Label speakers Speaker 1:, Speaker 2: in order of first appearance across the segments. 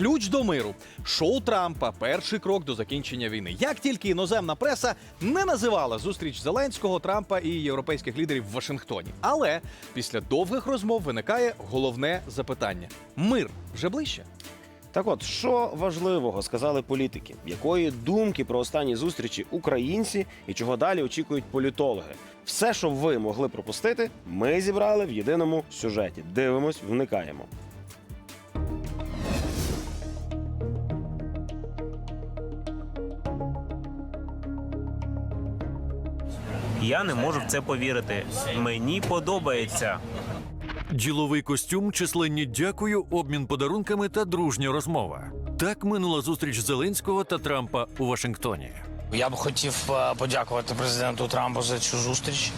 Speaker 1: Ключ до миру. Шоу Трампа перший крок до закінчення війни. Як тільки іноземна преса не називала зустріч Зеленського, Трампа і європейських лідерів в Вашингтоні. Але після довгих розмов виникає головне запитання: мир вже ближче.
Speaker 2: Так от, що важливого сказали політики? Якої думки про останні зустрічі українці і чого далі очікують політологи? Все, що ви могли пропустити, ми зібрали в єдиному сюжеті. Дивимось, вникаємо.
Speaker 3: Я не можу в це повірити. Мені подобається.
Speaker 4: Діловий костюм, численні дякую, обмін подарунками та дружня розмова. Так минула зустріч Зеленського та Трампа у Вашингтоні.
Speaker 5: Я б хотів е, подякувати президенту Трампу за цю зустріч.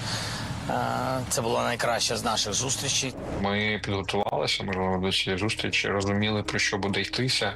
Speaker 5: Це була найкраща з наших зустрічей.
Speaker 6: Ми підготувалися, можливо, до цієї зустрічі, розуміли про що буде йтися,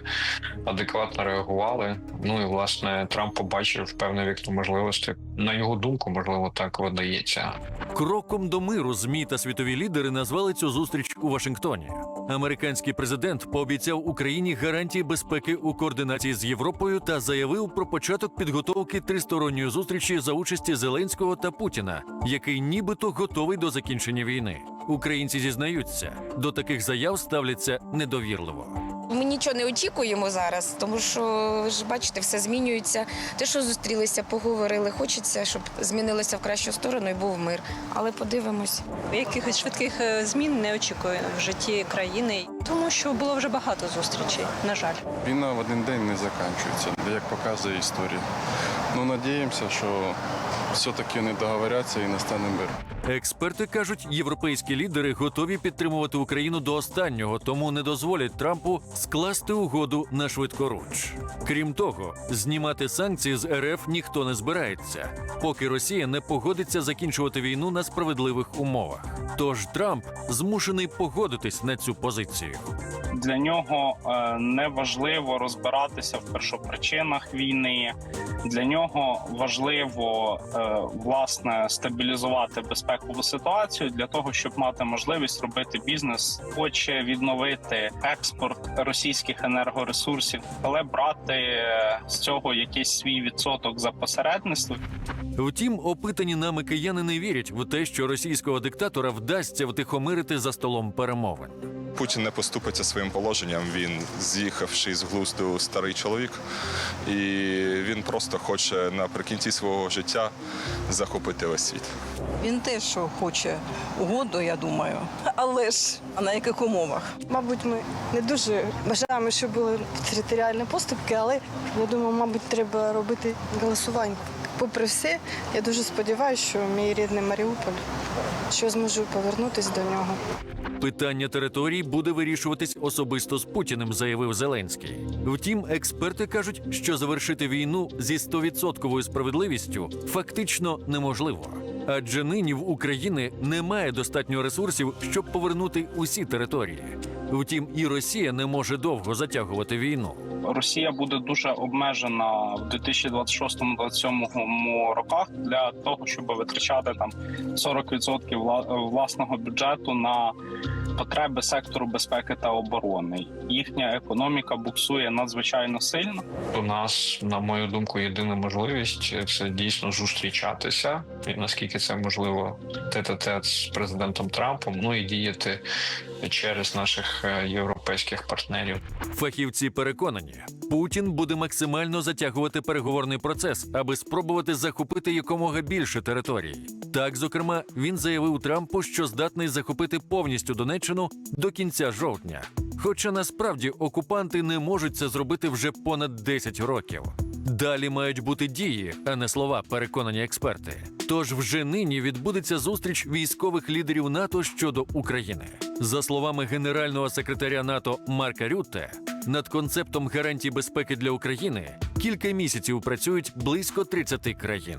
Speaker 6: адекватно реагували. Ну і власне Трамп побачив певне вікно можливості. На його думку, можливо, так видається.
Speaker 4: Кроком до миру ЗМІ та світові лідери назвали цю зустріч у Вашингтоні. Американський президент пообіцяв Україні гарантії безпеки у координації з Європою та заявив про початок підготовки тристоронньої зустрічі за участі Зеленського та Путіна, який нібито готовий до закінчення війни. Українці зізнаються, до таких заяв ставляться недовірливо.
Speaker 7: Ми нічого не очікуємо зараз, тому що ви ж бачите, все змінюється. Те, що зустрілися, поговорили. Хочеться, щоб змінилося в кращу сторону і був мир. Але подивимось.
Speaker 8: Якихось швидких е, змін не очікую в житті країни, тому що було вже багато зустрічей. На жаль.
Speaker 9: Війна в один день не закінчується, як показує історія. Ну, надіємося, що все-таки не договоряться і настане мир.
Speaker 4: Експерти кажуть, європейські лідери готові підтримувати Україну до останнього, тому не дозволять Трампу скласти угоду на швидкоруч. Крім того, знімати санкції з РФ ніхто не збирається, поки Росія не погодиться закінчувати війну на справедливих умовах. Тож Трамп змушений погодитись на цю позицію.
Speaker 10: для нього е, не важливо розбиратися в першопричинах війни. Для нього важливо е, власне стабілізувати безпекову ситуацію для того, щоб мати можливість робити бізнес. Хоче відновити експорт російських енергоресурсів, але брати е, з цього якийсь свій відсоток за посередництво.
Speaker 4: Втім, опитані нами кияни не вірять в те, що російського диктатора вдасться втихомирити за столом перемовин.
Speaker 11: Путін не поступиться своїм положенням. Він з'їхавши з глузду старий чоловік, і він просто хоче наприкінці свого життя захопити весь світ.
Speaker 8: Він теж хоче угоду, я думаю. Але ж а на яких умовах?
Speaker 12: Мабуть, ми не дуже бажаємо, щоб були територіальні поступки, але я думаю, мабуть, треба робити голосування. Попри все, я дуже сподіваюся, що мій рідний Маріуполь, що зможу повернутися до нього.
Speaker 4: Питання територій буде вирішуватись особисто з Путіним, заявив Зеленський. Втім, експерти кажуть, що завершити війну зі 100% справедливістю фактично неможливо. Адже нині в Україні немає достатньо ресурсів, щоб повернути усі території. Втім, і Росія не може довго затягувати війну.
Speaker 10: Росія буде дуже обмежена в 2026-2027 роках для того, щоб витрачати там 40% вла- власного бюджету на потреби сектору безпеки та оборони. Їхня економіка буксує надзвичайно сильно.
Speaker 6: У нас, на мою думку, єдина можливість це дійсно зустрічатися, і наскільки це можливо, тет-а-тет з президентом Трампом, ну і діяти через наших е, європейських партнерів.
Speaker 4: Фахівці переконані, Путін буде максимально затягувати переговорний процес, аби спробувати захопити якомога більше територій. Так, зокрема, він заявив Трампу, що здатний захопити повністю Донеччину до кінця жовтня. Хоча насправді окупанти не можуть це зробити вже понад 10 років. Далі мають бути дії, а не слова, переконані експерти. Тож вже нині відбудеться зустріч військових лідерів НАТО щодо України. За словами генерального секретаря НАТО Марка Рютте, над концептом гарантій безпеки для України кілька місяців працюють близько 30 країн.